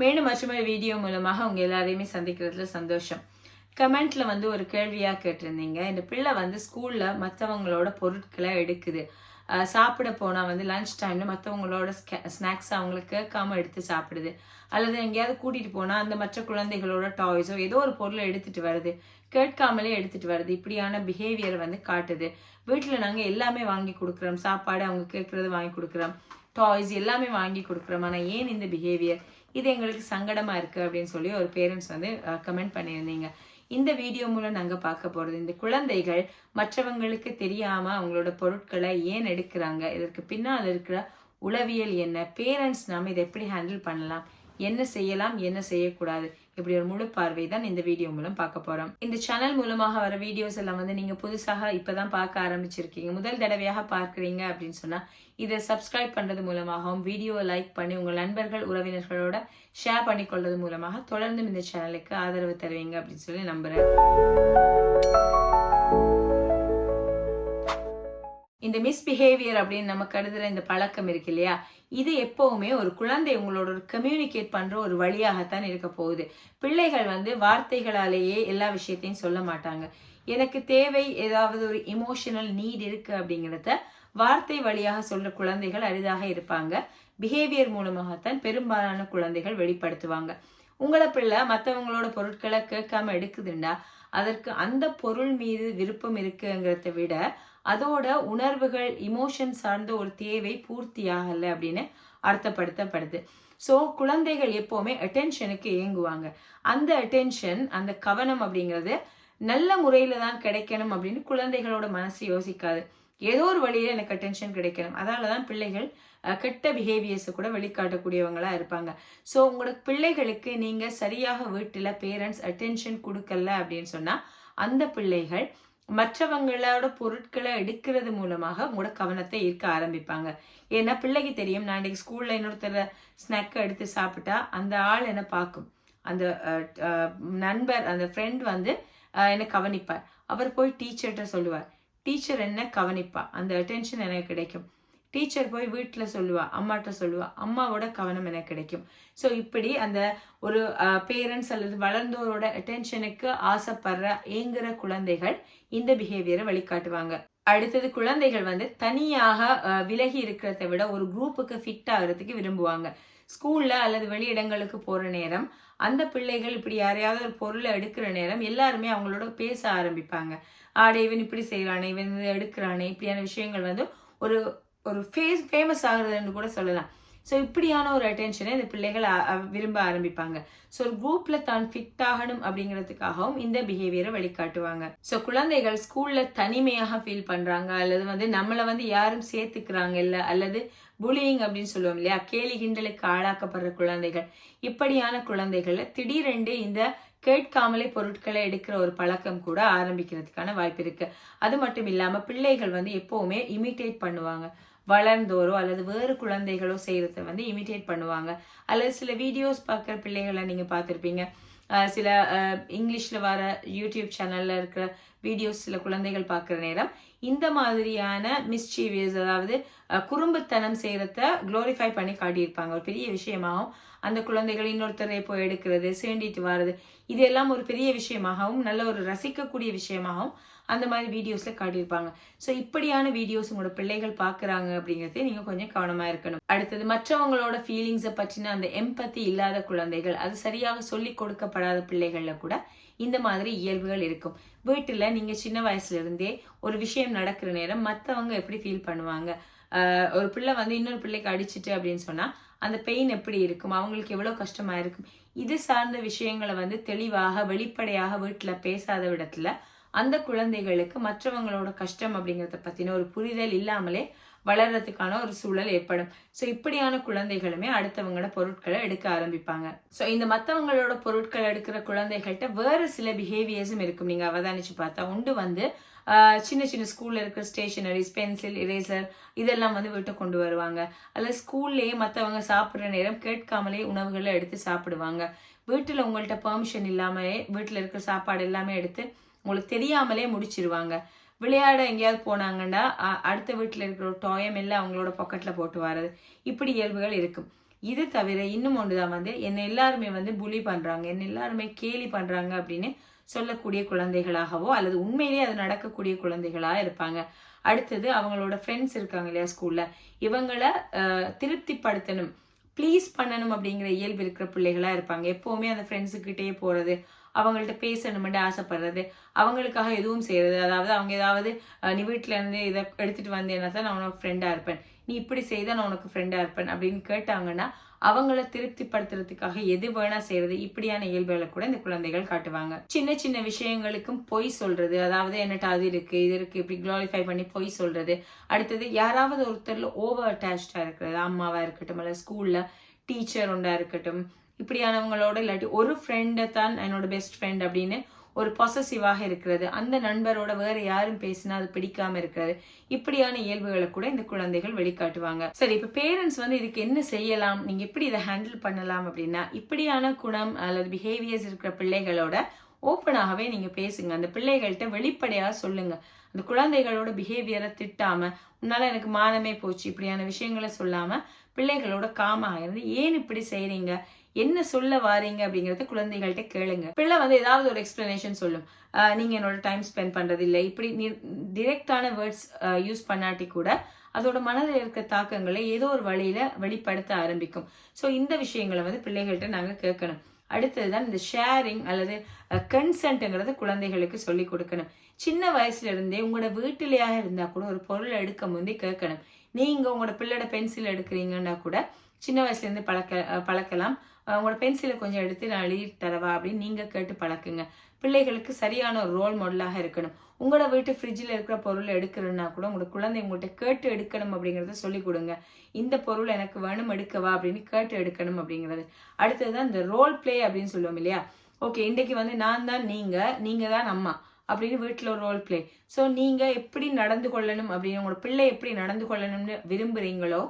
மேலும் மற்றொரு வீடியோ மூலமாக உங்கள் எல்லாரையுமே சந்திக்கிறதுல சந்தோஷம். கமெண்ட்ல வந்து ஒரு கேள்வியாக கேட்டிருந்தீங்க. இந்த பிள்ளை வந்து ஸ்கூல்ல மற்றவங்களோட பொருட்களை எடுக்குது. சாப்பிட போனால் வந்து லஞ்ச் டைம்ல மற்றவங்களோட ஸ்நாக்ஸ் அவங்களுக்கு கேட்காம எடுத்து சாப்பிடுது. அல்லது எங்கேயாவது கூட்டிகிட்டு போனால் அந்த மற்ற குழந்தைகளோட டாய்ஸோ ஏதோ ஒரு பொருளை எடுத்துட்டு வருது. கேட்காமலே எடுத்துட்டு வருது. இப்படியான பிஹேவியர் வந்து காட்டுது. வீட்டில் நாங்கள் எல்லாமே வாங்கி கொடுக்குறோம். சாப்பாடு அவங்க கேட்குறது வாங்கி கொடுக்குறோம். டாய்ஸ் எல்லாமே வாங்கி கொடுக்குறோம். ஆனால் ஏன் இந்த பிஹேவியர் இது எங்களுக்கு சங்கடமா இருக்கு அப்படின்னு சொல்லி ஒரு பேரண்ட்ஸ் வந்து கமெண்ட் பண்ணியிருந்தீங்க. இந்த வீடியோ மூலம் நாங்கள் பார்க்க போகிறது இந்த குழந்தைகள் மற்றவங்களுக்கு தெரியாமல் அவங்களோட பொருட்களை ஏன் எடுக்கிறாங்க? இதற்கு பின்னால் இருக்கிற உளவியல் என்ன? பேரண்ட்ஸ் நாம் இதை எப்படி ஹேண்டில் பண்ணலாம்? என்ன செய்யலாம்? என்ன செய்யக்கூடாது? இப்படி ஒரு முழு பார்வை தான் இந்த வீடியோ மூலம் பார்க்க போறோம். இந்த சேனல் மூலமாக வர வீடியோஸ் எல்லாம் வந்து நீங்க புதுசாக இப்பதான் பார்க்க ஆரம்பிச்சிருக்கீங்க. முதல் தடவையாக பார்க்குறீங்க அப்படின்னு சொன்னா இதை சப்ஸ்கிரைப் பண்றது மூலமாகவும் வீடியோவை லைக் பண்ணி உங்கள் நண்பர்கள் உறவினர்களோட ஷேர் பண்ணி கொள்வது மூலமாக தொடர்ந்தும் இந்த சேனலுக்கு ஆதரவு தருவீங்க அப்படின்னு சொல்லி நம்புறேன். இந்த மிஸ்பிஹேவியர் அப்படின்னு நம்ம கருதுற இந்த பழக்கம் இருக்கு இல்லையா? இது எப்போவுமே ஒரு குழந்தை உங்களோட ஒரு கம்யூனிகேட் பண்ணுற ஒரு வழியாகத்தான் இருக்க போகுது. பிள்ளைகள் வந்து வார்த்தைகளாலேயே எல்லா விஷயத்தையும் சொல்ல மாட்டாங்க. எனக்கு தேவை ஏதாவது ஒரு இமோஷனல் நீட் இருக்கு அப்படிங்கிறத வார்த்தை வழியாக சொல்ற குழந்தைகள் அரிதாக இருப்பாங்க. பிஹேவியர் மூலமாகத்தான் பெரும்பாலான குழந்தைகள் வெளிப்படுத்துவாங்க. உங்களை பிள்ளை மற்றவங்களோட பொருட்களை கேட்காம எடுக்குதுண்டா அதற்கு அந்த பொருள் மீது விருப்பம் இருக்குங்கிறத விட அதோட உணர்வுகள் இமோஷன் சார்ந்த ஒரு தேவை பூர்த்தி ஆகலை அப்படின்னு அர்த்தப்படுத்தப்படுது. ஸோ குழந்தைகள் எப்போவுமே அட்டென்ஷனுக்கு ஏங்குவாங்க. அந்த அட்டென்ஷன் அந்த கவனம் அப்படிங்கிறது நல்ல முறையில் தான் கிடைக்கணும் அப்படின்னு குழந்தைகளோட மனசு யோசிக்காது. ஏதோ ஒரு வழியில் எனக்கு அட்டென்ஷன் கிடைக்கணும். அதனால தான் பிள்ளைகள் கெட்ட பிஹேவியர்ஸை கூட வெளிக்காட்டக்கூடியவங்களாக இருப்பாங்க. ஸோ உங்களோட பிள்ளைகளுக்கு நீங்கள் சரியாக வீட்டில் பேரண்ட்ஸ் அட்டென்ஷன் கொடுக்கல அப்படின்னு சொன்னால் அந்த பிள்ளைகள் மற்றவங்களோட பொருட்களை எடுக்கிறது மூலமாக உங்களோட கவனத்தை ஈர்க்க ஆரம்பிப்பாங்க. ஏன்னா பிள்ளைக்கு தெரியும் நான் இன்னைக்கு ஸ்கூலில் இன்னொருத்தர ஸ்நாக்கை எடுத்து சாப்பிட்டா அந்த ஆள் என்ன பார்க்கும். அந்த நண்பர் அந்த ஃப்ரெண்ட் வந்து என்னை கவனிப்பார். அவர் போய் டீச்சர்கிட்ட சொல்லுவார். டீச்சர் என்ன கவனிப்பா? அந்த அட்டென்ஷன் எனக்கு கிடைக்கும். டீச்சர் போய் வீட்டில் சொல்லுவா அம்மாட்ட சொல்லுவா அம்மாவோட கவனம் எனக்கு கிடைக்கும். ஸோ இப்படி அந்த ஒரு பேரண்ட்ஸ் அல்லது வளர்ந்தோரோட அட்டென்ஷனுக்கு ஆசைப்படுற ஏங்குற குழந்தைகள் இந்த பிஹேவியரை வழிகாட்டுவாங்க. அடுத்தது குழந்தைகள் வந்து தனியாக விலகி இருக்கிறத விட ஒரு குரூப்புக்கு ஃபிட் ஆகிறதுக்கு விரும்புவாங்க. ஸ்கூலில் அல்லது வெளியிடங்களுக்கு போகிற நேரம் அந்த பிள்ளைகள் இப்படி யாரையாவது ஒரு பொருளை எடுக்கிற நேரம் எல்லாருமே அவங்களோட பேச ஆரம்பிப்பாங்க. ஆடே இவன் இப்படி செய்கிறானே இவன் இதை எடுக்கிறானே இப்படியான விஷயங்கள் வந்து ஒரு ஒரு ஃபேஸ் ஃபேமஸ் ஆகுறதுன்னு கூட சொல்லலாம். ஸோ இப்படியான ஒரு அட்டென்ஷனை இந்த பிள்ளைகள் விரும்ப ஆரம்பிப்பாங்க. ஸோ ஒரு குரூப்பில் தான் ஃபிட் ஆகணும் அப்படிங்கிறதுக்காகவும் இந்த பிஹேவியரை வழிகாட்டுவாங்க. ஸோ குழந்தைகள் ஸ்கூலில் தனிமையாக ஃபீல் பண்ணுறாங்க அல்லது வந்து நம்மளை வந்து யாரும் சேர்த்துக்கிறாங்க இல்லை அல்லது புலியிங் அப்படின்னு சொல்லுவோம் இல்லையா? கேலி கிண்டலுக்கு ஆளாக்கப்படுற குழந்தைகள். இப்படியான குழந்தைகளை திடீரென்று இந்த கேட்காமலே பொருட்களை எடுக்கிற ஒரு பழக்கம் கூட ஆரம்பிக்கிறதுக்கான வாய்ப்பு இருக்கு. அது மட்டும் இல்லாம பிள்ளைகள் வந்து எப்பவுமே இமிட்டேட் பண்ணுவாங்க. வளர்ந்தோரோ அல்லது வேறு குழந்தைகளோ செய்யறத வந்து இமிட்டேட் பண்ணுவாங்க. அல்லது சில வீடியோஸ் பார்க்குற பிள்ளைகளை நீங்க பார்த்துருப்பீங்க. சில இங்கிலீஷில் வர யூடியூப் சேனலில் இருக்கிற வீடியோஸ் சில குழந்தைகள் பார்க்குற நேரம் இந்த மாதிரியான மிஸ்சீவியஸ் அதாவது குறும்புத்தனம் செய்கிறத க்ளோரிஃபை பண்ணி காட்டியிருப்பாங்க. ஒரு பெரிய விஷயமாகவும் அந்த குழந்தைகள் இன்னொருத்தரை போய் எடுக்கிறது சேண்டிட்டு வர்றது இது எல்லாம் ஒரு பெரிய விஷயமாகவும் நல்ல ஒரு ரசிக்கக்கூடிய விஷயமாகவும் அந்த மாதிரி வீடியோஸில் காட்டியிருப்பாங்க. ஸோ இப்படியான வீடியோஸ் உங்களோட பிள்ளைகள் பார்க்குறாங்க அப்படிங்கிறதே நீங்கள் கொஞ்சம் கவனமாக இருக்கணும். அடுத்தது மற்றவங்களோட ஃபீலிங்ஸை பற்றின அந்த எம்பத்தி இல்லாத குழந்தைகள் அது சரியாக சொல்லி கொடுக்கப்படாத பிள்ளைகளில் கூட இந்த மாதிரி இயல்புகள் இருக்கும். வீட்டில் நீங்கள் சின்ன வயசுலேருந்தே ஒரு விஷயம் நடக்கிற நேரம் மற்றவங்க எப்படி ஃபீல் பண்ணுவாங்க? ஒரு பிள்ளை வந்து இன்னொரு பிள்ளைக்கு அடிச்சிட்டு அப்படின்னு சொன்னால் அந்த பெயின் எப்படி இருக்கும்? அவங்களுக்கு எவ்வளோ கஷ்டமா இருக்கும்? இது சார்ந்த விஷயங்களை வந்து தெளிவாக வெளிப்படையாக வீட்டில் பேசாத விடத்துல அந்த குழந்தைகளுக்கு மற்றவங்களோட கஷ்டம் அப்படிங்கிறத பற்றின ஒரு புரிதல் இல்லாமலே வளர்றதுக்கான ஒரு சூழல் ஏற்படும். ஸோ இப்படியான குழந்தைகளுமே அடுத்தவங்களோட பொருட்களை எடுக்க ஆரம்பிப்பாங்க. ஸோ இந்த மற்றவங்களோட பொருட்கள் எடுக்கிற குழந்தைகள்கிட்ட வேறு சில பிஹேவியர்ஸும் இருக்கும். நீங்கள் அவதானிச்சு பார்த்தா உண்டு வந்து சின்ன சின்ன ஸ்கூலில் இருக்கிற ஸ்டேஷனரிஸ் பென்சில் இரேசர் இதெல்லாம் வந்து வீட்டை கொண்டு வருவாங்க. அல்லது ஸ்கூல்லேயே மற்றவங்க சாப்பிட்ற நேரம் கேட்காமலே உணவுகளை எடுத்து சாப்பிடுவாங்க. வீட்டில் உங்கள்கிட்ட பெர்மிஷன் இல்லாமலே வீட்டில் இருக்கிற சாப்பாடு எல்லாமே எடுத்து உங்களுக்கு தெரியாமலே முடிச்சிருவாங்க. விளையாட எங்கேயாவது போனாங்கன்னா அடுத்த வீட்டில் இருக்கிற ஒரு டாயம் எல்லாம் அவங்களோட பாக்கெட்டில் போட்டு வர்றது. இப்படி இயல்புகள் இருக்கும். இது தவிர இன்னும் ஒன்றுதான் வந்து என்னை எல்லாருமே வந்து புலி பண்ணுறாங்க என்ன எல்லாருமே கேலி பண்ணுறாங்க அப்படின்னு சொல்லக்கூடிய குழந்தைகளாகவோ அல்லது உண்மையிலேயே அது நடக்கக்கூடிய குழந்தைகளா இருப்பாங்க. அடுத்தது அவங்களோட ஃப்ரெண்ட்ஸ் இருக்காங்க இல்லையா ஸ்கூல்ல இவங்கள அஹ், திருப்திப்படுத்தணும். ப்ளீஸ் பண்ணணும் அப்படிங்கிற இயல்பு இருக்கிற பிள்ளைகளா இருப்பாங்க. எப்பவுமே அந்த ஃப்ரெண்ட்ஸுக்கிட்டே போறது அவங்கள்ட்ட பேசணுமெண்டு ஆசைப்படுறது அவங்களுக்காக எதுவும் செய்யறது அதாவது அவங்க ஏதாவது நீ வீட்ல இருந்து இதை எடுத்துட்டு வந்தேன்னா தான் நான் உனக்கு ஃப்ரெண்டா இருப்பேன். நீ இப்படி செய்த நான் உனக்கு ஃப்ரெண்டா இருப்பேன் அப்படின்னு கேட்டாங்கன்னா அவங்கள திருப்திப்படுத்துறதுக்காக எது வேணா செய்யறது இப்படியான இயல்புகளை கூட இந்த குழந்தைகள் காட்டுவாங்க. சின்ன சின்ன விஷயங்களுக்கும் பொய் சொல்றது அதாவது என்னட்ட அது இருக்கு இது இருக்கு இப்படி குளோரிஃபை பண்ணி பொய் சொல்றது. அடுத்தது யாராவது ஒருத்தர்ல ஓவர் அட்டாச்சா இருக்கிறது. அம்மாவா இருக்கட்டும் அல்ல ஸ்கூல்ல டீச்சர் ஒன்றா இருக்கட்டும் இப்படியானவங்களோட இல்லாட்டி ஒரு ஃப்ரெண்டை தான் என்னோட பெஸ்ட் ஃப்ரெண்ட் அப்படின்னு ஒரு பொசசிவாக இருக்கிறது. அந்த நண்பரோட வேற யாரும் பேசினா அது பிடிக்காம இருக்கிறது. இப்படியான இயல்புகளை கூட இந்த குழந்தைகள் வெளிக்காட்டுவாங்க. சரி இப்ப பேரண்ட்ஸ் வந்து இதுக்கு என்ன செய்யலாம்? நீங்க எப்படி இதை ஹேண்டில் பண்ணலாம் அப்படின்னா இப்படியான குணம் அல்லது பிஹேவியர்ஸ் இருக்கிற பிள்ளைகளோட ஓப்பனாகவே நீங்க பேசுங்க. அந்த பிள்ளைகள்கிட்ட வெளிப்படையாக சொல்லுங்க. அந்த குழந்தைகளோட பிஹேவியரை திட்டாம உன்னால எனக்கு மானமே போச்சு. இப்படியான விஷயங்களை சொல்லாம பிள்ளைகளோட காமாக இருந்து ஏன் இப்படி செய்றீங்க? என்ன சொல்ல வாரீங்க அப்படிங்கறத குழந்தைகள்கிட்ட கேளுங்க. பிள்ளை வந்து ஏதாவது ஒரு எக்ஸ்பிளனேஷன் சொல்லும். நீங்க என்னோட டைம் ஸ்பெண்ட் பண்றது இல்லை இப்படி டிரெக்டான வேர்ட்ஸ் யூஸ் பண்ணாட்டி கூட அதோட மனதில் இருக்க தாக்கங்களை ஏதோ ஒரு வழியில வெளிப்படுத்த ஆரம்பிக்கும். ஸோ இந்த விஷயங்களை வந்து பிள்ளைகள்கிட்ட நாங்க கேட்கணும். அடுத்ததுதான் இந்த ஷேரிங் அல்லது கன்சென்ட்ங்கிறத குழந்தைகளுக்கு சொல்லி கொடுக்கணும். சின்ன வயசுல இருந்தே உங்களோட வீட்டிலேயாக இருந்தா கூட ஒரு பொருளை எடுக்க முந்தி கேட்கணும். நீங்க உங்களோட பிள்ளையோட பென்சில் எடுக்கிறீங்கன்னா கூட சின்ன வயசுலேருந்து பழக்க பழக்கலாம். உங்களோட பென்சிலை கொஞ்சம் எடுத்து நான் எழுதி தரவா அப்படின்னு நீங்கள் கேட்டு பழக்குங்க. பிள்ளைகளுக்கு சரியான ஒரு ரோல் மாடலாக இருக்கணும். உங்களோட வீட்டு ஃப்ரிட்ஜில் இருக்கிற பொருள் எடுக்கிறன்னா கூட உங்களோட குழந்தை உங்கள்கிட்ட கேட்டு எடுக்கணும் அப்படிங்கறத சொல்லி கொடுங்க. இந்த பொருள் எனக்கு வேணும் எடுக்கவா அப்படின்னு கேட்டு எடுக்கணும் அப்படிங்கிறது. அடுத்ததுதான் இந்த ரோல் ப்ளே அப்படின்னு சொல்லுவோம் இல்லையா? ஓகே இன்றைக்கு வந்து நான் தான் நீங்கள் நீங்கள் தான் அம்மா அப்படின்னு வீட்டில் ஒரு ரோல் ப்ளே ஸோ நீங்கள் எப்படி நடந்து கொள்ளணும் அப்படின்னு உங்களோட பிள்ளை எப்படி நடந்து கொள்ளணும்னு விரும்புறீங்களோ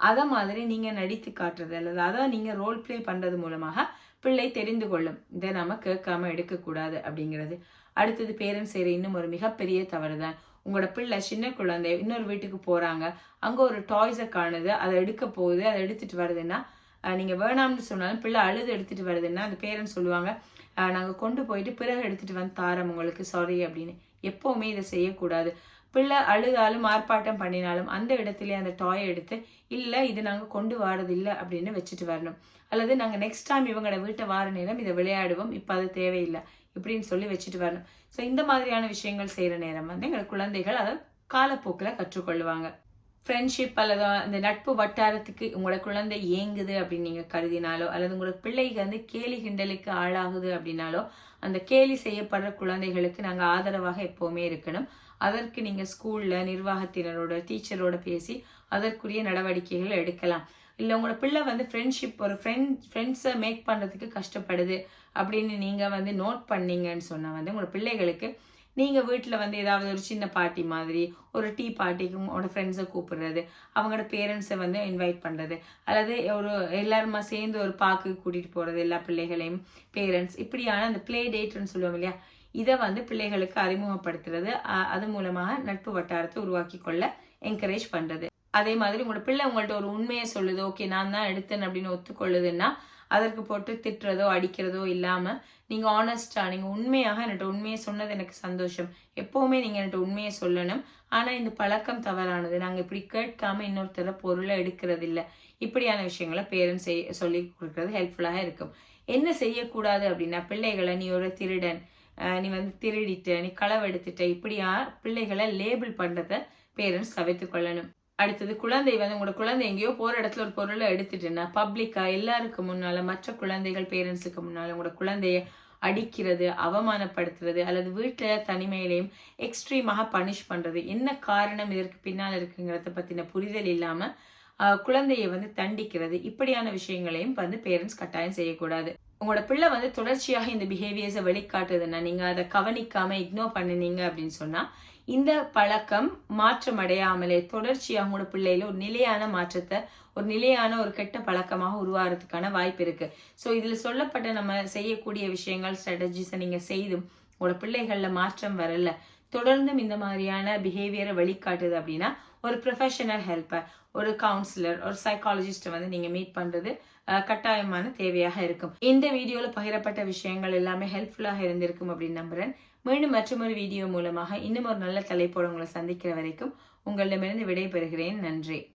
அதை மாதிரி நீங்கள் நடித்து காட்டுறது அல்லது அதை நீங்கள் ரோல் ப்ளே பண்ணுறது மூலமாக பிள்ளை தெரிந்து கொள்ளும். இதை நம்ம கேட்காம எடுக்கக்கூடாது அப்படிங்கிறது. அடுத்தது பேரண்ட்ஸ் செய்கிற இன்னும் ஒரு மிகப்பெரிய தவறு தான் உங்களோட பிள்ளை சின்ன குழந்தை இன்னொரு வீட்டுக்கு போகிறாங்க அங்கே ஒரு டாய்ஸை காணுது. அதை எடுக்க போகுது. அதை எடுத்துகிட்டு வருதுன்னா நீங்கள் வேணாம்னு சொன்னாலும் பிள்ளை அழுது எடுத்துகிட்டு வருதுன்னா அந்த பேரண்ட்ஸ் சொல்லுவாங்க நாங்கள் கொண்டு போயிட்டு பிறகு எடுத்துகிட்டு வந்து தாரம் உங்களுக்கு. சாரி அப்படின்னு. எப்போவுமே இதை செய்யக்கூடாது. பிள்ளை அழுதாலும் ஆர்ப்பாட்டம் பண்ணினாலும் அந்த இடத்துல அந்த டாய் எடுத்து இல்லை இது நாங்கள் கொண்டு வாரது அப்படின்னு வச்சுட்டு வரணும். அல்லது நாங்கள் நெக்ஸ்ட் டைம் இவங்களோட வீட்டை வார நேரம் இதை விளையாடுவோம் இப்போ அது தேவையில்லை இப்படின்னு சொல்லி வச்சுட்டு வரணும். ஸோ இந்த மாதிரியான விஷயங்கள் செய்கிற நேரம் வந்து எங்கள் குழந்தைகள் அதை காலப்போக்கில் கற்றுக்கொள்வாங்க. ஃப்ரெண்ட்ஷிப் அல்லது அந்த நட்பு வட்டாரத்துக்கு உங்களோட குழந்தை ஏங்குது அப்படின்னு நீங்கள் கருதினாலோ அல்லது உங்களோட பிள்ளைக்கு வந்து கேலி கிண்டலுக்கு ஆளாகுது அப்படின்னாலோ அந்த கேலி செய்யப்படுற குழந்தைகளுக்கு நாங்கள் ஆதரவாக எப்போவுமே இருக்கணும். அதற்கு நீங்கள் ஸ்கூலில் நிர்வாகத்தினரோட டீச்சரோட பேசி அதற்குரிய நடவடிக்கைகள் எடுக்கலாம். இல்லை உங்களோட பிள்ளை வந்து ஃப்ரெண்ட்ஷிப் ஒரு ஃப்ரெண்ட் ஃப்ரெண்ட்ஸை மேக் பண்ணுறதுக்கு கஷ்டப்படுது அப்படின்னு நீங்கள் வந்து நோட் பண்ணீங்கன்னு சொன்னால் வந்து உங்களோட பிள்ளைகளுக்கு நீங்கள் வீட்டில் வந்து ஏதாவது ஒரு சின்ன பார்ட்டி மாதிரி ஒரு டீ பார்ட்டிக்கு உங்களோட ஃப்ரெண்ட்ஸை கூப்பிடுறது அவங்களோட பேரண்ட்ஸை வந்து இன்வைட் பண்ணுறது அல்லது ஒரு எல்லாருமா சேர்ந்து ஒரு பார்க்குக்கு கூட்டிகிட்டு போகிறது எல்லா பிள்ளைகளையும் பேரண்ட்ஸ் இப்படியான அந்த ப்ளே டேட்னு சொல்லுவோம் இல்லையா? இதை வந்து பிள்ளைகளுக்கு அறிமுகப்படுத்துறது அது மூலமாக நட்பு வட்டாரத்தை உருவாக்கி கொள்ள என்கரேஜ் பண்றது. அதே மாதிரி உங்களோட பிள்ளை உங்கள்ட்ட ஒரு உண்மையை சொல்லுது ஓகே நான் தான் எடுத்தேன் அப்படின்னு ஒத்துக்கொள்ளுதுன்னா அதற்கு போட்டு திட்டுறதோ அடிக்கிறதோ இல்லாம நீங்க ஆனஸ்டா நீங்க உண்மையாக என்கிட்ட உண்மையை சொன்னது எனக்கு சந்தோஷம். எப்பவுமே நீங்க என்கிட்ட உண்மையை சொல்லணும். ஆனா இந்த பழக்கம் தவறானது. நாங்க இப்படி கேட்காம இன்னொருத்தர பொருளை எடுக்கிறது இல்ல இப்படியான விஷயங்களை பேரண்ட்ஸ் சொல்லி கொடுக்கறது ஹெல்ப்ஃபுல்லாக இருக்கும். என்ன செய்யக்கூடாது அப்படின்னா பிள்ளைகளை நீ ஒரு திருடன் நீ வந்து திருடிட்ட நீ களவெடுத்துட்ட இப்படியா பிள்ளைகளை லேபிள் பண்ணுறத பேரண்ட்ஸ் தவிர்த்து கொள்ளணும். அடுத்தது குழந்தை வந்து உங்களோட குழந்தை எங்கேயோ போகிற இடத்துல ஒரு பொருளை எடுத்துட்டுன்னா பப்ளிக்காக எல்லாருக்கு முன்னால் மற்ற குழந்தைகள் பேரண்ட்ஸுக்கு முன்னால் உங்களோட குழந்தைய அடிக்கிறது அவமானப்படுத்துறது அல்லது வீட்டில் தனிமையிலையும் எக்ஸ்ட்ரீமாக பனிஷ் பண்ணுறது என்ன காரணம் இதற்கு பின்னால் இருக்குங்கிறத பற்றின புரிதல் இல்லாமல் குழந்தையை வந்து தண்டிக்கிறது இப்படியான விஷயங்களையும் வந்து பேரண்ட்ஸ் கட்டாயம் செய்யக்கூடாது. உங்களோட பிள்ளை வந்து தொடர்ச்சியாக இந்த பிஹேவியர்ஸை வெளிக்காட்டுதுன்னா நீங்கள் அதை கவனிக்காம இக்னோர் பண்ணினீங்க அப்படின்னு சொன்னால் இந்த பழக்கம் மாற்றம் அடையாமலே தொடர்ச்சியாக உங்களோட பிள்ளையில ஒரு நிலையான மாற்றத்தை ஒரு நிலையான ஒரு கெட்ட பழக்கமாக உருவாகிறதுக்கான வாய்ப்பு இருக்கு. ஸோ இதில் சொல்லப்பட்ட நம்ம செய்யக்கூடிய விஷயங்கள் ஸ்ட்ராட்டஜிஸை நீங்கள் செய்தும் உங்களோட பிள்ளைகளில் மாற்றம் வரல தொடர்ந்தும் இந்த மாதிரியான பிஹேவியரை வழிகாட்டுது அப்படின்னா ஒரு ப்ரொஃபஷனல் ஹெல்ப்பர் ஒரு கவுன்சிலர் ஒரு சைக்காலஜிஸ்ட்டை வந்து நீங்க மீட் பண்றது கட்டாயமான தேவையாக இருக்கும். இந்த வீடியோல பகிரப்பட்ட விஷயங்கள் எல்லாமே ஹெல்ப்ஃபுல்லாக இருந்திருக்கும் அப்படின்னு நம்புறேன். மீண்டும் மற்றொரு வீடியோ மூலமாக இன்னும் ஒரு நல்ல தலைப்போடு உங்களை சந்திக்கிற வரைக்கும் உங்களிடமிருந்து விடைபெறுகிறேன். நன்றி.